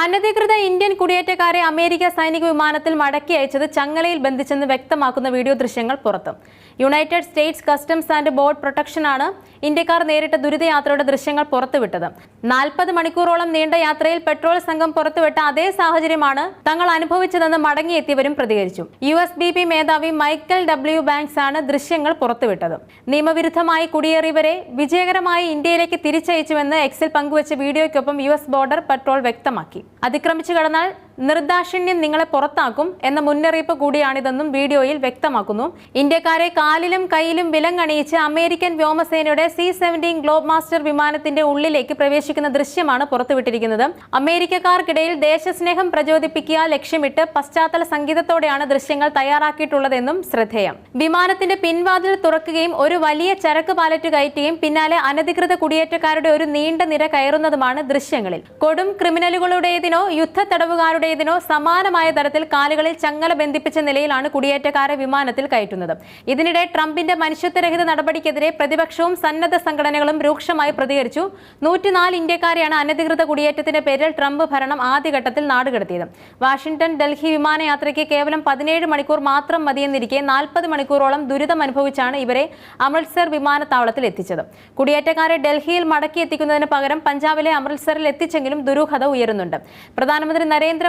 അനധികൃത ഇന്ത്യൻ കുടിയേറ്റക്കാരെ അമേരിക്ക സൈനിക വിമാനത്തിൽ മടക്കി അയച്ചത് ചങ്ങലയിൽ ബന്ധിച്ചെന്ന് വ്യക്തമാക്കുന്ന വീഡിയോ ദൃശ്യങ്ങൾ പുറത്ത്. United States customs and border പ്രൊട്ടക്ഷനാണ് ഇന്ത്യക്കാർ നേരിട്ട ദുരിതയാത്രയുടെ ദൃശ്യങ്ങൾ പുറത്തുവിട്ടത്. നാൽപ്പത് മണിക്കൂറോളം നീണ്ട യാത്രയിൽ പെട്രോൾ സംഘം പുറത്തുവിട്ട അതേ സാഹചര്യമാണ് തങ്ങൾ അനുഭവിച്ചതെന്ന് മടങ്ങിയെത്തിയവരും പ്രതികരിച്ചു. യു എസ് ബി പി മേധാവി മൈക്കൽ ഡബ്ല്യു ബാങ്ക്സ് ആണ് ദൃശ്യങ്ങൾ പുറത്തുവിട്ടത്. നിയമവിരുദ്ധമായി കുടിയേറിയവരെ വിജയകരമായി ഇന്ത്യയിലേക്ക് തിരിച്ചയച്ചുവെന്ന് എക്സിൽ പങ്കുവച്ച വീഡിയോയ്ക്കൊപ്പം യു എസ് ബോർഡർ പെട്രോൾ വ്യക്തമാക്കി. അതിക്രമിച്ചു കടന്നാൽ നിർദാക്ഷിണ്യം നിങ്ങളെ പുറത്താക്കും എന്ന മുന്നറിയിപ്പ് കൂടിയാണിതെന്നും വീഡിയോയിൽ വ്യക്തമാക്കുന്നു. ഇന്ത്യക്കാരെ കാലിലും കൈയിലും വിലങ്ങണിയിച്ച് അമേരിക്കൻ വ്യോമസേനയുടെ സി സെവന്റീൻ ഗ്ലോബ് മാസ്റ്റർ വിമാനത്തിന്റെ ഉള്ളിലേക്ക് പ്രവേശിക്കുന്ന ദൃശ്യമാണ് പുറത്തുവിട്ടിരിക്കുന്നത്. അമേരിക്കക്കാർക്കിടയിൽ ദേശസ്നേഹം പ്രചോദിപ്പിക്കുക ലക്ഷ്യമിട്ട് പശ്ചാത്തല സംഗീതത്തോടെയാണ് ദൃശ്യങ്ങൾ തയ്യാറാക്കിയിട്ടുള്ളതെന്നും ശ്രദ്ധേയം. വിമാനത്തിന്റെ പിൻവാതിൽ തുറക്കുകയും ഒരു വലിയ ചരക്ക് പാലറ്റ് കയറ്റുകയും പിന്നാലെ അനധികൃത കുടിയേറ്റക്കാരുടെ ഒരു നീണ്ട നിര കയറുന്നതുമാണ് ദൃശ്യങ്ങളിൽ. കൊടും ക്രിമിനലുകളുടേതിനോ യുദ്ധ തടവുകാരുടേതിനോ സമാനമായ തരത്തിൽ കാലുകളിൽ ചങ്ങല ബന്ധിപ്പിച്ച നിലയിലാണ് കുടിയേറ്റക്കാരെ വിമാനത്തിൽ കയറ്റുന്നത്. ഇതിനിടെ ട്രംപിന്റെ മനുഷ്യത്വരഹിത നടപടിക്കെതിരെ പ്രതിപക്ഷവും സന്നദ്ധ സംഘടനകളും രൂക്ഷമായി പ്രതികരിച്ചു. നൂറ്റിനാല് ഇന്ത്യക്കാരെയാണ് അനധികൃത കുടിയേറ്റത്തിന്റെ പേരിൽ ട്രംപ് ഭരണം ആദ്യഘട്ടത്തിൽ നാടുകടത്തിയത്. വാഷിംഗ്ടൺ ഡൽഹി വിമാനയാത്രയ്ക്ക് കേവലം പതിനേഴ് മണിക്കൂർ മാത്രം മതിയെന്നിരിക്കെ നാൽപ്പത് മണിക്കൂറോളം ദുരിതം അനുഭവിച്ചാണ് ഇവരെ അമൃത്സർ വിമാനത്താവളത്തിൽ എത്തിച്ചത്. കുടിയേറ്റക്കാരെ ഡൽഹിയിൽ മടക്കി എത്തിക്കുന്നതിന് പകരം പഞ്ചാബിലെ അമൃത്സറിൽ എത്തിച്ചെങ്കിലും ദുരൂഹത ഉയരുന്നുണ്ട്. പ്രധാനമന്ത്രി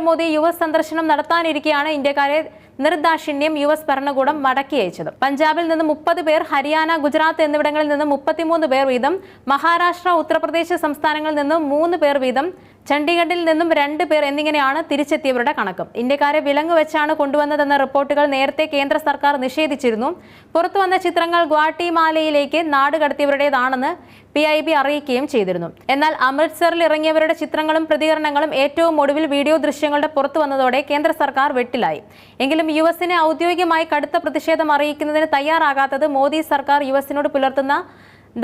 നരേന്ദ്രമോദി യു എസ് സന്ദർശനം നടത്താനിരിക്കെയാണ് ഇന്ത്യക്കാരെ നിർദാക്ഷിണ്യം യു എസ് ഭരണകൂടം മടക്കി അയച്ചത്. പഞ്ചാബിൽ നിന്ന് മുപ്പത് പേർ ഹരിയാന ഗുജറാത്ത് എന്നിവിടങ്ങളിൽ നിന്ന് മുപ്പത്തിമൂന്ന് പേർ വീതം മഹാരാഷ്ട്ര ഉത്തർപ്രദേശ് സംസ്ഥാനങ്ങളിൽ നിന്ന് മൂന്ന് പേർ വീതം ചണ്ഡീഗഡിൽ നിന്നും രണ്ട് പേർ എന്നിങ്ങനെയാണ് തിരിച്ചെത്തിയവരുടെ കണക്ക്. ഇന്ത്യക്കാരെ വിലങ്ങ് വെച്ചാണ് കൊണ്ടുവന്നതെന്ന റിപ്പോർട്ടുകൾ നേരത്തെ കേന്ദ്ര സർക്കാർ നിഷേധിച്ചിരുന്നു. പുറത്തുവന്ന ചിത്രങ്ങൾ ഗ്വാട്ടിമാലയിലേക്ക് നാട് കടത്തിയവരുടേതാണെന്ന് പി ഐ ബി അറിയിക്കുകയും ചെയ്തിരുന്നു. എന്നാൽ അമൃത്സറിൽ ഇറങ്ങിയവരുടെ ചിത്രങ്ങളും പ്രതികരണങ്ങളും ഏറ്റവും ഒടുവിൽ വീഡിയോ ദൃശ്യങ്ങളുടെ പുറത്തു വന്നതോടെ കേന്ദ്ര സർക്കാർ വെട്ടിലായി. എങ്കിലും യു എസിനെ ഔദ്യോഗികമായി കടുത്ത പ്രതിഷേധം അറിയിക്കുന്നതിന് തയ്യാറാകാത്തത് മോദി സർക്കാർ യു എസിനോട് പുലർത്തുന്ന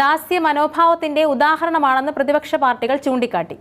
ദാസ്യ മനോഭാവത്തിന്റെ ഉദാഹരണമാണെന്ന് പ്രതിപക്ഷ പാർട്ടികൾ ചൂണ്ടിക്കാട്ടി.